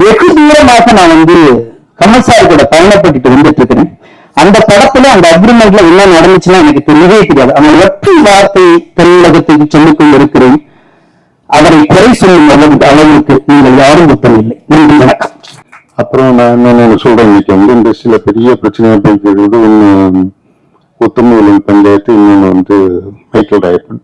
வெகு தூரமாக நான் வந்து கமல் சார் கூட பயணப்பட்டு வந்துட்டு இருக்கிறேன் அந்த படத்துல அந்த அக்ரிமெண்ட்ல என்ன நடந்துச்சுன்னா எனக்கு தெரியவே தெரியாது. அவன் ஒற்றை வார்த்தை தமிழகத்துக்கு சொல்லிக்கொண்டு இருக்கிறேன் அவரை குறை சொல்லும் அளவுக்கு அளவுக்கு நீங்கள் யாரும் உத்தரவில்லை நன்றி வணக்கம். அப்புறம் நான் என்ன சொல்றேன். இன்னைக்கு வந்து இண்டஸ்ட்ரியில பெரிய பிரச்சனையா போய்க்கிறது ஒன்று ஒத்துமைகளின் பஞ்சாயத்து இன்னொன்று வந்து மைக்கேல் ராயப்பன்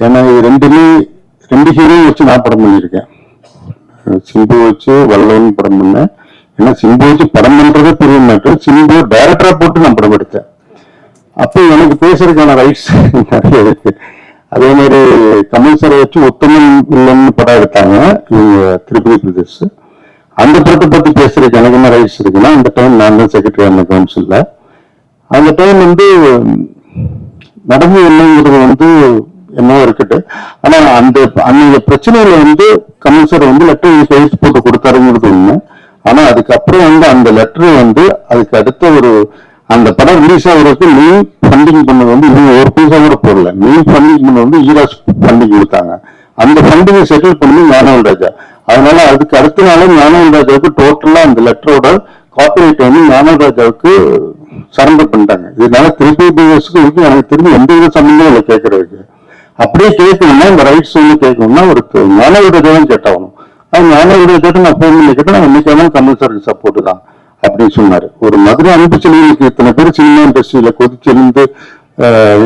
ஏன்னா இது ரெண்டுமே ரெண்டு ஹீரோ வச்சு நான் படம் பண்ணியிருக்கேன். சிம்பு வச்சு வல்லவன் படம் பண்ணேன். ஏன்னா சிம்பு வச்சு படம் பண்றதே பெரிய மேட்டர் சிம்பு டைரக்டரா போட்டு நான் படம் எடுத்தேன். அப்போ எனக்கு பேசுறதுக்கான ரைட்ஸ் நிறைய இருக்கு. அதே மாதிரி தமிழ் சாரை வச்சு ஒத்தமன் இல்லைன்னு படம் எடுத்தாங்க இவங்க திருப்பதி பிரதேஷ் அந்த படத்தை பத்தி பேசுறதுக்கு எனக்கு என்ன ரைட்ஸ் இருக்குன்னா அந்த டைம் நான் தான் செக்ரட்டரி அந்த கவுன்சில்ல அந்த டைம் வந்து நடந்து என்னங்கிறது வந்து என்னவோ இருக்கட்டு ஆனா அந்த அந்த பிரச்சனையில வந்து கமிஷனர் வந்து லெட்டர் கையெழுத்து போட்டு கொடுத்தாருங்கிறது உண்மை. ஆனா அதுக்கப்புறம் வந்து அந்த லெட்டர் வந்து அதுக்கு அடுத்த ஒரு அந்த படம் ரிலீஸ் ஆகுறதுக்கு மெயின் ஃபண்டிங் பண்ணது வந்து இவங்க ஒரு பைசா கூட போடல. மெயின் ஃபண்டிங் பண்ணது வந்து ஈராஸ் ஃபண்டிங் கொடுத்தாங்க. அந்த ஃபண்டிங்கை செட்டில் பண்ணி ஞானவன் ராஜா. அதனால அதுக்கு அடுத்த நாளே ஞானவன் ராஜாவுக்கு டோட்டலா அந்த லெட்டரோட காப்பிரைட் வந்து ஞானவன் ராஜாவுக்கு சரண்டர் பண்ணிட்டாங்க. இதனால திருப்பி பிஎஸ்க்கு இருக்கு. எனக்கு திரும்பி எந்த வித சம்பந்தம் இல்லை கேட்கறதுக்கு அப்படியே கேட்கணும்னா இந்த ரைட்ஸ் வந்து கேட்கணும்னா ஒரு ஞானவீர தேவன் கேட்டாகணும் அது ஞானவீர கேட்டு நான் ஃபோன் பண்ணி கேட்டேன் இன்னைக்கு கமல் சாருக்கு சப்போர்ட் தான் அப்படின்னு சொன்னாரு. ஒரு மதுரை அன்பு செல்வனுக்கு இத்தனை பேர் சினிமா இண்டஸ்ட்ரியில கொதிச்செழுந்து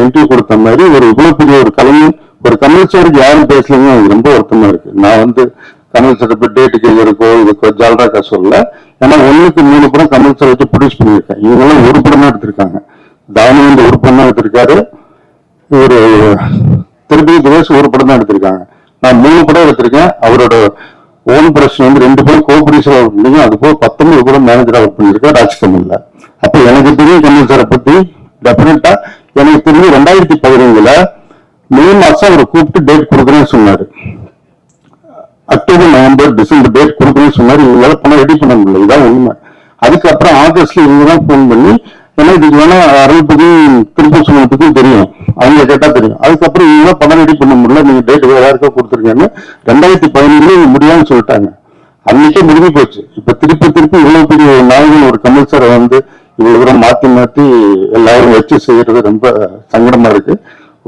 இன்டர்வியூ கொடுத்த மாதிரி ஒரு இவ்வளவு பெரிய ஒரு கலைஞன் ஒரு கமல் யாரும் பேசலன்னு எனக்கு ரொம்ப வருத்தமா இருக்கு. நான் வந்து கமல் சார் இப்போ டேட்டு கேட்கறக்கோ இதுக்கோ ஜால்ராக்கா சொல்ல ஏன்னா ஒன்றுக்கு மூணு படம் கமல் சார் வச்சு ப்ரொடியூஸ் பண்ணியிருக்கேன். இவங்கெல்லாம் ஒரு படம் தான் எடுத்திருக்காங்க. தானி வந்து ஒரு படம் தான் எடுத்திருக்காரு. ஒரு திருப்பதி திவேஷ் ஒரு படம் தான் எடுத்திருக்காங்க. நான் மூணு படம் எடுத்திருக்கேன். அவரோட ஓன் பிரச்சனை வந்து ரெண்டு படம் கோ ப்ரொடியூசர் ஒர்க் பண்ணி அது போக பத்தொன்பது படம் மேனேஜரா ஒர்க் பண்ணியிருக்கேன் ராஜ்கமல்ல அப்ப எனக்கு தெரியும் கமல் சாரை பத்தி டெபினட்டா எனக்கு தெரிஞ்சு ரெண்டாயிரத்தி பதினஞ்சுல மே மாசம் அவரை கூப்பிட்டு டேட் கொடுக்குறேன்னு சொன்னாரு. அக்டோபர் நவம்பர் டிசம்பர் டேட் கொடுக்குறேன்னு சொன்னாரு. இவங்களால பணம் ரெடி பண்ண முடியல. இதான் உண்மை. அதுக்கப்புறம் ஆகஸ்ட்ல இவங்க தான் ஃபோன் பண்ணி ஏன்னா இதுக்கு வேணா அருள்பதி திருப்பூர் சுமத்துக்கும் தெரியும். அவங்க கேட்டா தெரியும். அதுக்கப்புறம் இவங்க பணம் ரெடி பண்ண முடியல. நீங்க டேட் வேற யாருக்கா கொடுத்துருக்கீங்கன்னு ரெண்டாயிரத்தி பதினஞ்சுல இவங்க முடியாதுன்னு சொல்லிட்டாங்க. அன்னைக்கே முடிஞ்சு போச்சு. இப்ப திருப்பி திருப்பி இவ்வளவு பெரிய ஒரு நாயகன் ஒரு கமல் சாரை வந்து இவ்வளவு தூரம் மாத்தி மாத்தி எல்லாரும் வச்சு செய்யறது ரொம்ப சங்கடமா இருக்கு.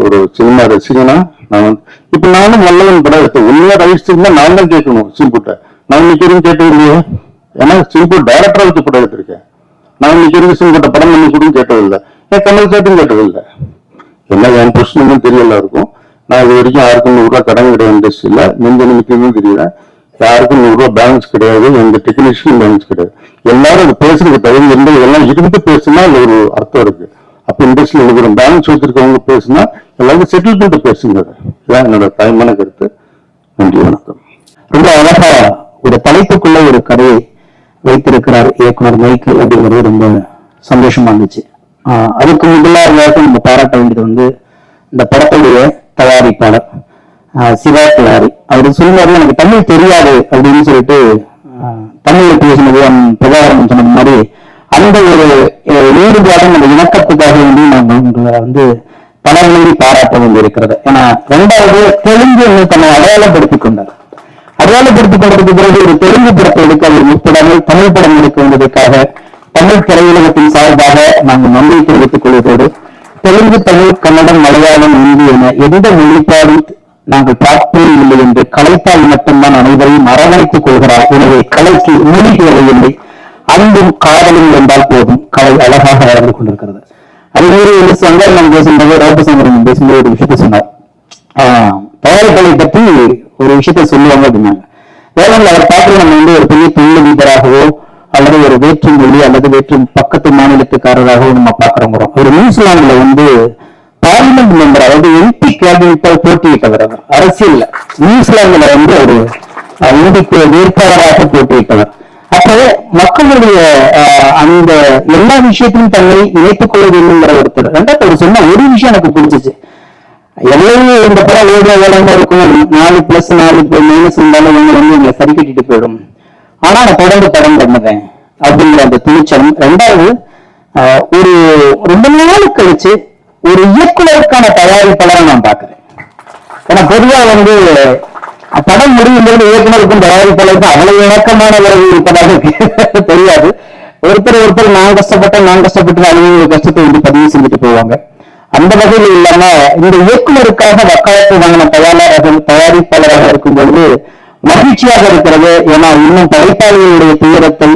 ஒரு சினிமா ரசிகனா நான் வந்து இப்ப நானும் நல்லவன் படம் எடுத்தேன். உண்மையா ரசிச்சிருந்தா இருந்தா நான் தான் கேட்கணும் சிம்புட்ட. நான் இன்னைக்கு கேட்டது இல்லையா. ஏன்னா சிம்பு டைரக்டரா வச்சு படம் எடுத்திருக்கேன். நான் இன்னைக்கு சிம்புட்ட படம் பண்ணி கூட கேட்டதில்லை ஏன் கமல் சாட்டும் கேட்டதில்லை என்ன என் பிரச்சனைக்கும் தெரியல இருக்கும். நான் இது வரைக்கும் யாருக்கும் நூறு கடன் கிடையாது இண்டஸ்ட்ரியில நெஞ்ச நிமிஷமும் தெரியல. யாருக்கும் நூறு பேலன்ஸ் கிடையாது. எந்த டெக்னீஷியன் பேலன்ஸ் கிடையாது. எல்லாரும் அது பேசுறதுக்கு தகுதி எந்த இதெல்லாம் இருந்து பேசுனா அது ஒரு அர்த்தம் இருக்கு. அப்ப இண்டஸ்ட்ரியில் இருக்கிற பேலன்ஸ் வச்சிருக்கவங்க பேசுனா எல்லாரும் செட்டில் பண்ணிட்டு பேசுங்க. இதான் என்னோட தயமான கருத்து. நன்றி வணக்கம். ரொம்ப அழகா ஒரு தலைப்புக்குள்ள ஒரு கதையை வைத்திருக்கிறார் இயக்குனர் மைக்கேல் அப்படிங்கிறது ரொம்ப சந்தோஷமா இருந்துச்சு. அதுக்கு முதலாவதாக நம்ம பாராட்ட வேண்டியது வந்து இந்த படத்துடைய தயாரிப்பாளர் சிவா திவாரி அவர் சொல்லுவாரு எனக்கு தமிழ் தெரியாது அப்படின்னு சொல்லிட்டு தமிழ் பேசினது அந்த பிரபாகரன் சொன்னது மாதிரி அந்த ஒரு அஹ், ஈடுபாடும் அந்த இணக்கத்துக்காக வேண்டி நாங்கள் உங்களை வந்து பலர்களை பாராட்ட வேண்டியிருக்கிறது. ஏன்னா ரெண்டாவது தெலுங்கு தன்னை அடையாளப்படுத்திக் கொண்டார். அடையாளப்படுத்திக் கொண்டதுக்கு பிறகு ஒரு தெலுங்கு படத்தை எடுக்க அவர் முற்படாமல் தமிழ் படம் எடுக்க வேண்டியதற்காக தமிழ் திரையுலகத்தின் சார்பாக நாங்கள் நன்றி தெரிவித்துக் கொள்வதோடு தெலுங்கு தமிழ் கன்னடம் மலையாளம் இந்தி என எந்த மொழிப்பாடும் நாங்கள் பார்ப்பதே இல்லை என்று கலைத்தால் மட்டும்தான் அனைவரையும் அரவணைத்துக் கொள்கிறார். எனவே கலைக்கு மொழி தேவையில்லை அன்பும் காதலும் என்றால் போதும் கலை அழகாக வளர்ந்து கொண்டிருக்கிறது. அதுமாதிரி சங்கர் நான் பேசும்போது ரோபசங்கரன் பேசும்போது ஒரு விஷயத்தை சொன்னார். ஆஹ் தயாரிப்பாளை பற்றி ஒரு விஷயத்த சொல்லுவாங்க அப்படின்னாங்க. வேளாண் அவர் பார்த்து நம்ம வந்து ஒரு பெரிய தொழிலதிபராகவோ அல்லது ஒரு வேற்று மொழி அல்லது வேற்று பக்கத்து மாநிலத்துக்காரராக நம்ம பார்க்கிறோம். ஒரு நியூசிலாந்துல வந்து பார்லிமெண்ட் மெம்பர் அதாவது எம்பி கேபினட்டால் போட்டியிட்டவர் அவர் நியூசிலாந்துல வந்து ஒரு எம்பி வேட்பாளராக போட்டியிட்டவர் அப்போ மக்களுடைய ஆஹ், அந்த எல்லா விஷயத்திலும் தன்னை இணைத்துக் கொள்ள வேண்டும்ங்கிற ஒருத்தர் ரெண்டாவது அவர் சொன்ன ஒரு விஷயம் எனக்கு பிடிச்சிச்சு எல்லாமே இந்த படம் ஓடுற ஓடாம இருக்கும். நாலு பிளஸ் நாலு மைனஸ் இருந்தாலும் வந்து எங்களை சரி கட்டிட்டு போயிடும். ஆனா நான் தொடர்ந்து படம் பண்ணுவேன் அப்படிங்கிற அந்த துணிச்சலம். ரெண்டாவது ஆஹ், ஒரு ரொம்ப நாள் கழிச்சு ஒரு இயக்குனருக்கான தயாரிப்பாளரை நான் பாக்குறேன் ஏன்னா பொதுவா வந்து படம் முடியும் போது இயக்குனருக்கும் தயாரிப்பாளருக்கும் அவ்வளவு இணக்கமான உறவு இருப்பதாக எனக்கு தெரியாது. ஒருத்தர் ஒருத்தர் நான் கஷ்டப்பட்ட நான் கஷ்டப்பட்டு அவங்க கஷ்டத்தை வந்து பதிவு செஞ்சுட்டு போவாங்க. அந்த வகையில் இல்லாம இந்த இயக்குனருக்காக வக்காலத்து வாங்கின தயாரிப்பாளராக இருக்கும் பொழுது மகிழ்ச்சியாக இருக்கிறது. ஏன்னா இன்னும் படைப்பாளிகளுடைய துயரத்தை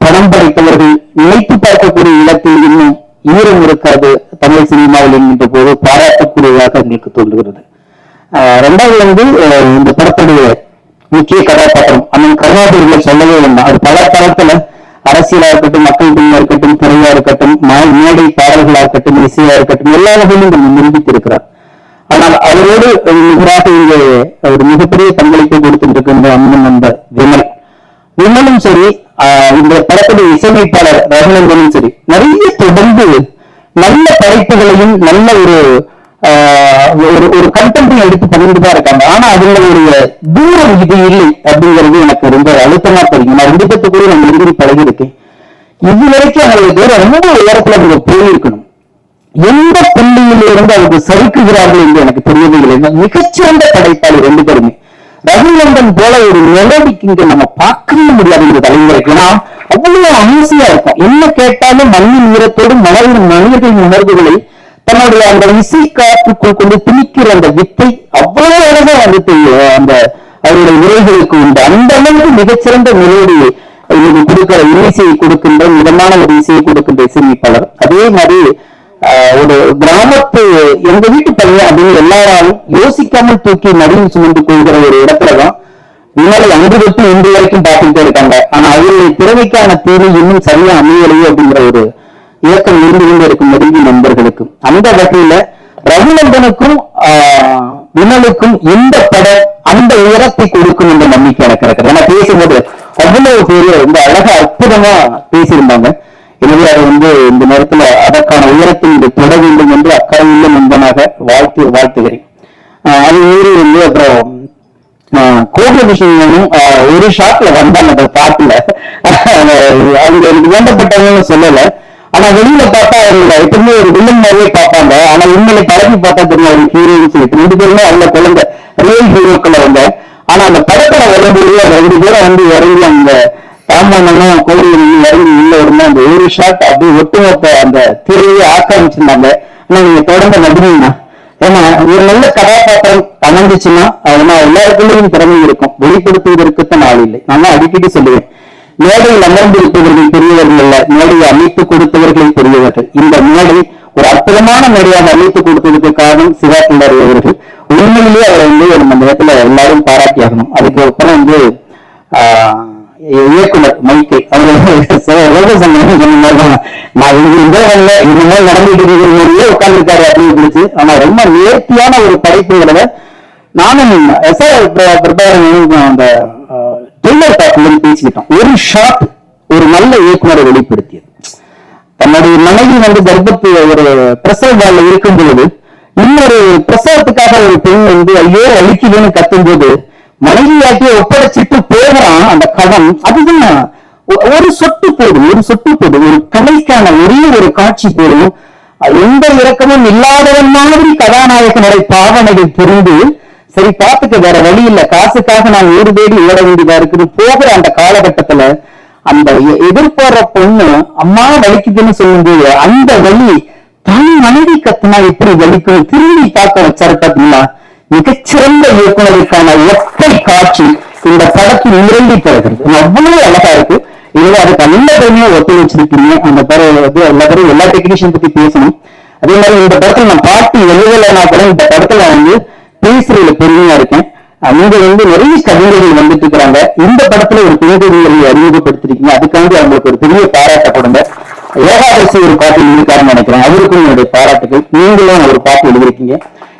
படம் படைத்தவர்கள் நினைத்து பார்க்கக்கூடிய இடத்தில் இன்னும் ஈரம் இருக்காது தமிழ் சினிமாவில் என்கின்ற போது பாராட்டக்கூடியதாக எங்களுக்கு தோன்றுகிறது. ஆஹ் ரெண்டாவது வந்து இந்த படத்துடைய முக்கிய கதாபாத்திரம் அண்ணன் கருணாநிதிகள் சொல்லவே வேண்டாம். அது பல தளத்துல அரசியலா இருக்கட்டும் மக்கள் பிரிவா இருக்கட்டும் துறையா இருக்கட்டும் மா- மேடை பாடல்களா இருக்கட்டும் இசையா இருக்கட்டும் எல்லா வகையிலும் நிரூபித்திருக்கிறார் ஆனால் அவரோடு நிகராக இங்கே ஒரு மிகப்பெரிய பங்களிப்பை கொடுத்திருக்கின்ற அண்ணன் அந்த விமல். விமலும் சரி ஆஹ் இந்த படத்துடைய இசையமைப்பாளர் ரகுநந்தனும் சரி நிறைய தொடர்ந்து நல்ல படைப்புகளையும் நல்ல ஒரு ஆஹ் ஒரு ஒரு கண்டென்ட்டையும் எடுத்து பண்ணிட்டு தான் இருக்காங்க. ஆனா அதுங்களுடைய தூரம் இது இல்லை அப்படிங்கிறது எனக்கு ரொம்ப அழுத்தமா தெரியும். நான் ரெண்டு பேர்த்து கூட நான் நெருங்கி பழகி இருக்கேன். இது வரைக்கும் அவங்களுக்கு ரொம்ப உயரத்துல அவங்க போயிருக்கணும். எந்த புள்ளியிலிருந்து அவர்கள் சறுக்குகிறார்கள் என்று எனக்கு தெரியவில்லை மிகச்சிறந்த படைப்பாளர் ரெண்டு பேருமே. ரவிநந்தன் போல ஒரு மெலடிக்கு இங்க நம்ம பார்க்கவே முடியாது இந்த தலைவருக்கு நான் அவ்வளவு அமைசியா இருக்கும். என்ன கேட்டாலும் மண்ணின் ஈரத்தோடு மனதின் மனிதர்களின் உணர்வுகளை தன்னுடைய அந்த இசை காற்றுக்குள் கொண்டு திணிக்கிற அந்த வித்தை அவ்வளவு அழகா வந்து அந்த அவருடைய உரைகளுக்கு உண்டு. அந்த அளவுக்கு மிகச்சிறந்த மெலோடியை இன்னைக்கு கொடுக்கிற இசையை கொடுக்கின்ற மிதமான ஒரு இசையை கொடுக்கின்ற இசையமைப்பாளர். அதே மாதிரி ஒரு கிராமத்து எங்க வீட்டு பையன் அப்படின்னு எல்லாராலும் யோசிக்காமல் தூக்கி நடுவில் சுமந்து கொள்கிற ஒரு இடத்துலதான் விமலை அன்று தொட்டு இன்று வரைக்கும் பார்த்துட்டே இருக்காங்க. ஆனா அவருடைய திறமைக்கான தீர்வு இன்னும் சரியா அமையலையே அப்படிங்கிற ஒரு இயக்கம் இருந்து கொண்டு இருக்கும் நெருங்கிய நண்பர்களுக்கு. அந்த வகையில ரகுநந்தனுக்கும் ஆஹ், விமலுக்கும் இந்த படம் அந்த உயரத்தை கொடுக்கும் என்ற நம்பிக்கை எனக்கு இருக்கிறது. ஏன்னா பேசும்போது அவ்வளவு பேரு ரொம்ப அழகா அற்புதமா பேசியிருந்தாங்க. எனவே அதை வந்து இந்த நேரத்துல அதற்கான உயரத்தை இது தொட வேண்டும் என்று அக்கறையுள்ள நண்பனாக வாழ்த்து வாழ்த்துகிறேன். அது ஊரில் வந்து அப்புறம் கோபி ஒரு ஷாட்ல வந்தாங்க அந்த பாட்டுல. அவங்க எனக்கு வேண்டப்பட்டவங்கன்னு சொல்லல. ஆனா வெளியில பார்த்தா அவங்க எப்பவுமே ஒரு வில்லன் மாதிரியே பார்ப்பாங்க. ஆனா உண்மையில பழகி பார்த்தா தெரியும் ஒரு ஹீரோன்னு சொல்லிட்டு. ரெண்டு பேருமே அவங்க குழந்தை ரியல் ஹீரோக்கள் அவங்க. ஆனா அந்த படத்துல வரும்போது ரெண்டு பேரும் வந்து இறங்கி அந்த தாமனும் கோவில் இறங்கி உள்ள அந்த ஒரு ஷாட் அப்படியே ஒட்டுமொத்த அந்த திரையை ஆக்கிரமிச்சிருந்தாங்க. ஆனா நீங்க தொடர்ந்து நடுவீங்கண்ணா ஏன்னா ஒரு நல்ல கதாபாத்திரம் அமைஞ்சிச்சுன்னா அதனால எல்லாருக்குள்ளேயும் திறமை இருக்கும். வெளிப்படுத்துவதற்குத்தான் ஆள் இல்லை. நான் அடிக்கடி சொல்லுவேன். மேடையில் அமர்ந்திருப்பவர்கள் பெரியவர்கள் அல்ல மேடையை அமைத்து கொடுத்தவர்களின் பெரியவர்கள். இந்த மேடை ஒரு அற்புதமான மேடையாக அமைத்து கொடுத்ததுக்கு காரணம் சிவா பிள்ளாரி அவர்கள். உண்மையிலேயே அவரை வந்து நம்ம இந்த இடத்துல எல்லாரும் பாராட்டியாகணும். அதுக்கு அப்புறம் வந்து ஆஹ், இயக்குனர் மைக்கு அவர் நான் இது இந்த இந்த மாதிரி நடந்துட்டு இருக்கிற உட்கார்ந்துருக்காரு அப்படின்னு பிடிச்சு ஆனா ரொம்ப நேர்த்தியான ஒரு படைப்புகளை நானும் எஸ் பிரபாகரன் அந்த ட்ரில்லர் பார்க்கும்போது பேசிக்கிட்டோம். ஒரு ஷாட் ஒரு நல்ல இயக்குனரை வெளிப்படுத்தியது. தன்னுடைய மனைவி வந்து கர்ப்பத்து ஒரு பிரசவ இருக்கும் பொழுது இன்னொரு பிரசவத்துக்காக ஒரு பெண் வந்து ஐயோ அழிக்குதுன்னு கத்தும்போது மனைவியாக்கி ஒப்படைச்சிட்டு போகிறான் அந்த கடன். அதுதான் ஒரு சொட்டு போதும் ஒரு சொட்டு போதும் ஒரு கதைக்கான ஒரே ஒரு காட்சி போதும் எந்த இரக்கமும் இல்லாதவன் மாதிரி கதாநாயகனுடைய பாவனைகள் புரிந்து சரி பார்த்துக்க வேற வழி இல்ல. காசுக்காக நான் ஒரு தேடி ஓட வேண்டியதா இருக்குது. போகிற அந்த காலகட்டத்துல அந்த எ- பொண்ணு அம்மா வலிக்குதுன்னு சொல்லும்போது அந்த வழி தன் மனைவி கத்துனா எப்படி வலிக்கும்? திரும்பி பார்க்க வச்சாரு பாத்தீங்களா? மிகச்சிறந்த இயக்குநருக்கான ஒற்றை காட்சி இந்த படத்தில் இரண்டி பிறகுறது அவ்வளவு அழகா இருக்கு. இதுல அதுக்கு நல்ல பெருமையை ஒத்து வச்சிருக்கீங்க. அந்த படம் வந்து எல்லா எல்லா டெக்னீஷியன் பத்தி பேசணும். அதே மாதிரி இந்த படத்துல நான் பாட்டு எழுதலைன்னா கூட இந்த படத்துல வந்து பேசுறதுல பெருமையா இருக்கேன். அங்க வந்து நிறைய கவிஞர்கள் வந்துட்டு இருக்கிறாங்க இந்த படத்துல ஒரு கவிஞர்களை அறிமுகப்படுத்திருக்கீங்க. அதுக்காண்டி அவங்களுக்கு ஒரு பெரிய பாராட்டப்படுங்க. ஏகாதசி ஒரு பாட்டு எழுதிருக்காருன்னு நினைக்கிறேன். அவருக்கும் என்னுடைய பாராட்டுகள். நீங்களும் ஒரு பாட்டு எழுதிருக்கீங்க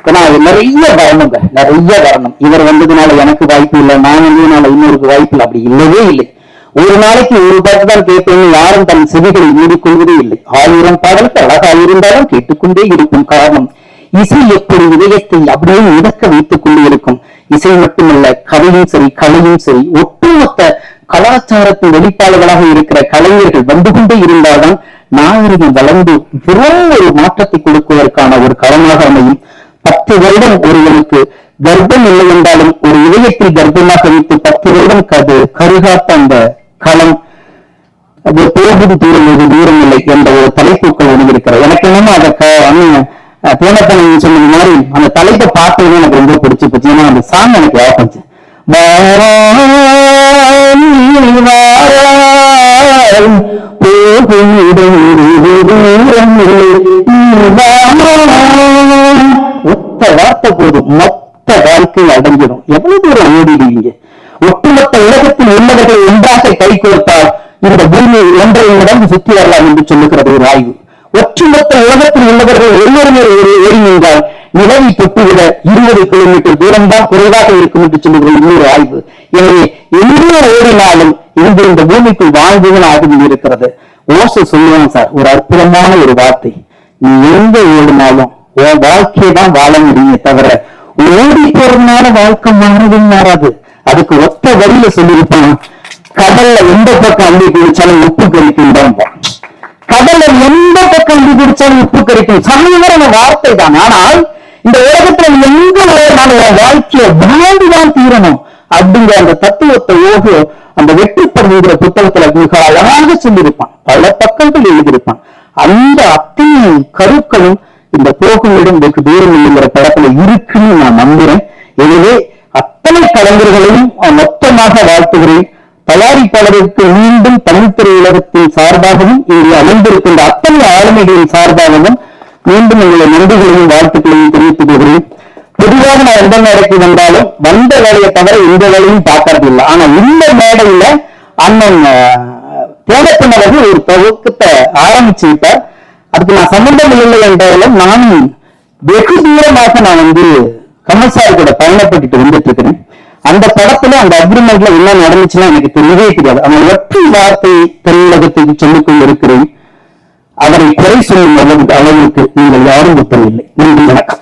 ஏன்னா அது நிறைய வரணுங்க. நிறைய வரணும். இவர் வந்ததுனால எனக்கு வாய்ப்பு இல்லை நான் வந்ததுனால இன்னொருக்கு வாய்ப்பு இல்லை. அப்படி இல்லவே இல்லை. ஒரு நாளைக்கு ஒரு பாட்டு தான் கேட்பேன்னு யாரும் தன் செவிகளை மூடிக்கொள்வதே இல்லை. ஆயிரம் பாடலுக்கு அழகா இருந்தாலும் கேட்டுக்கொண்டே இருக்கும் காரணம் இசை எப்படி இதயத்தை அப்படியே மிதக்க வைத்துக் கொண்டு இருக்கும். இசை மட்டுமல்ல கதையும் சரி கலையும் சரி. ஒட்டுமொத்த கலாச்சாரத்தின் வெளிப்பாடுகளாக இருக்கிற கலைஞர்கள் வந்து கொண்டே இருந்தால்தான் நாகரிகம் வளர்ந்து பெரும் ஒரு மாற்றத்தை கொடுப்பதற்கான ஒரு களமாக அமையும். பத்து வருடம் ஒருவனுக்கு கர்ப்பம் இல்லை என்றாலும் ஒரு இதயத்தில் கர்ப்பமாக வைத்து பத்து வருடம் கது கருகாத்த அந்த களம் அது போகுது தூரம் வெகு தூரம் இல்லை என்ற ஒரு தலைப்புக்கள் எழுதியிருக்கிறார் எனக்கு என்னமோ அதை க- அண்ணன் சொன்னது மாதிரி அந்த தலைப்பை பார்த்ததுமே எனக்கு ரொம்ப பிடிச்சு போச்சு ஏன்னா அந்த சாங் எனக்கு ஞாபகம் போகும் இடம் தூரம் இல்லை ஒத்த வார்த்தை போதும். மொத்த வாழ்க்கை அடைஞ்சிடும் எவ்வளவு தூரம் ஓடிடுவீங்க? ஒட்டுமொத்த உலகத்தில் உள்ளவர்கள் ஒன்றாக கை கோர்த்தால் இந்த பூமி ஒன்றை நடந்து சுற்றி வரலாம் என்று சொல்லுகிறது ஒரு ஆய்வு. ஒற்றுமொத்த உலகத்தில் உள்ளவர்கள் ஒவ்வொருவர் ஒரு ஏறி நின்றால் நிலவை தொட்டுவிட இருபது கிலோமீட்டர் தூரம் தான் குறைவாக இருக்கும் என்று சொல்லுகிற இன்னொரு ஆய்வு. எனவே எங்கே ஓடினாலும் இன்று இந்த பூமிக்குள் வாழ்வுகள் ஆகும் இருக்கிறது. ஓசை சொல்லுவான் சார் ஒரு அற்புதமான ஒரு வார்த்தை. நீ எங்க ஓடினாலும் உன் வாழ்க்கையை தான் வாழ முடியுமே தவிர ஓடி போறதுனால வாழ்க்கை மாறவும் மாறாது. அதுக்கு ஒத்த வழியில சொல்லியிருப்பான் கடல்ல எந்த பக்கம் அள்ளி குடிச்சாலும் உப்பு கறிக்கும் கடல்ல எந்த பக்கம் அள்ளி குடிச்சாலும் உப்பு கறிக்கும் சமயமான வார்த்தை தான். ஆனால் இந்த உலகத்துல எங்க நான் உன் வாழ்க்கையை வாழ்ந்துதான் தீரணும் அப்படிங்கிற அந்த தத்துவத்தை ஓகு அந்த வெற்றி பருவங்கிற புத்தகத்துல மிக அழகாக சொல்லியிருப்பான். பல பக்கங்கள் எழுதியிருப்பான். அந்த அத்தனை கருக்களும் இந்த போகுமிடம் வெகு தூரம் இல்லைங்கிற படத்துல இருக்குன்னு நான் நம்புறேன். எனவே அத்தனை கலைஞர்களையும் மொத்தமாக வாழ்த்துகிறேன். தயாரிப்பாளருக்கு மீண்டும் தமிழ்த்துறை உலகத்தின் சார்பாகவும் இங்கே அமைந்திருக்கின்ற அத்தனை ஆளுமைகளின் சார்பாகவும் மீண்டும் உங்களை நன்றிகளையும் வாழ்த்துக்களையும் தெரிவித்துக் கொள்கிறேன். பொதுவாக நான் எந்த மேடைக்கு வந்தாலும் வந்த வேலையை தவிர இந்த வேலையும் பார்க்கறது இல்லை ஆனா இந்த மேடையில அண்ணன் அஹ், அவர்கள் ஒரு தொகுக்கத்தை ஆரம்பிச்சு விட்டார் அதுக்கு நான் சம்பந்தம் இல்லை என்றாலும் நான் வெகு தூரமாக நான் வந்து கமல்சார் கூட பயணப்பட்டுட்டு வந்துட்டு இருக்கிறேன் அந்த படத்துல அந்த அக்ரிமெண்ட்ல என்ன நடந்துச்சுன்னா எனக்கு தெரியவே தெரியாது. அவன் ஒற்றை வார்த்தை தமிழகத்துக்கு சொல்லிக் கொண்டிருக்கிறேன் அவரை குறை சொல்லும் அளவுக்கு அளவுக்கு நீங்கள் யாரும் புத்தம் இல்லை நன்றி வணக்கம்.